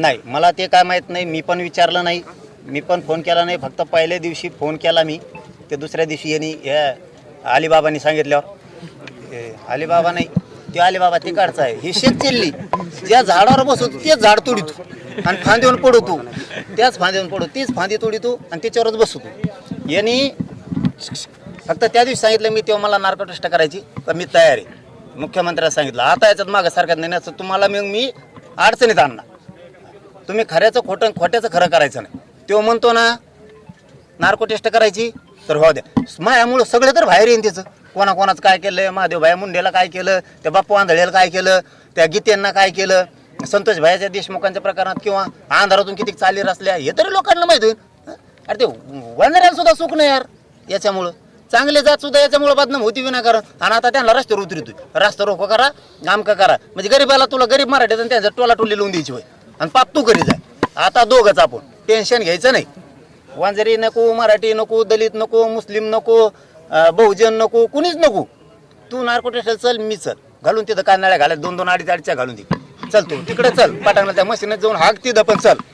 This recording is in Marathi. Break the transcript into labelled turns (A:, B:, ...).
A: नाही मला ते काय माहीत नाही मी पण विचारलं नाही मी पण फोन केला नाही फक्त पहिल्या दिवशी फोन केला मी ते दुसऱ्या दिवशी यांनी ह्या अलिबाबांनी सांगितल्यावर. हे अलिबाबा नाही ते अलिबाबा तिकडचा आहे ही शेत चिल्ली. ज्या झाडावर बसवतो तेच झाड तोडितो आणि फांदीवर पडवतो त्याच फांदीवर पडतो तीच फांदी तोडितो आणि त्याच्यावरच बसवतो यांनी फक्त त्या दिवशी सांगितलं मी तेव्हा मला नार्कोटेस्ट करायची तर मी तयार आहे. मुख्यमंत्र्याला सांगितलं आता याच्यात मागं सारख्यात नाही तुम्हाला मग मी अडचणीत आणणार. तुम्ही खऱ्याचं खोटं खोट्याचं खरं करायचं नाही. तो म्हणतो ना नार्को टेस्ट करायची तर हो द्या. मायामुळं सगळं तर बाहेर येईन तिचं. कोणा कोणाचं काय केलं महादेव भाया मुंडेला काय केलं त्या बाप्पू आंधळेला काय केलं त्या गीतेंना काय केलं संतोष भायाच्या देशमुखांच्या प्रकरणात किंवा अंधारातून किती चाली रचल्या हे तरी लोकांना माहीत होईल अरे ते वनऱ्याला सुद्धा सुख नाही यार याच्यामुळं. चांगले जात सुद्धा याच्यामुळं बदनाम होती विनाकारण. आणि आता त्यांना रस्त्यावर उतरतोय. रस्ता रोखो करा नामकं करा. म्हणजे गरीबाला तुला गरीब मराठीत आणि त्यांचा टोला टोली लावून द्यायची होय. आणि पाप तू करी जाय. आता दोघंच आपण. टेन्शन घ्यायचं नाही. वांजरी नको मराठी नको दलित नको मुस्लिम नको बहुजन नको कुणीच नको. तू नार्कोटेशल चल मी चल. घालून तिथं कानाळ्या घालायला दोन दोन अडीच अडीच्या घालून दे. चल तू तिकडे चल. पाटांना त्या मशीनात जाऊन हाक तिथं पण चल.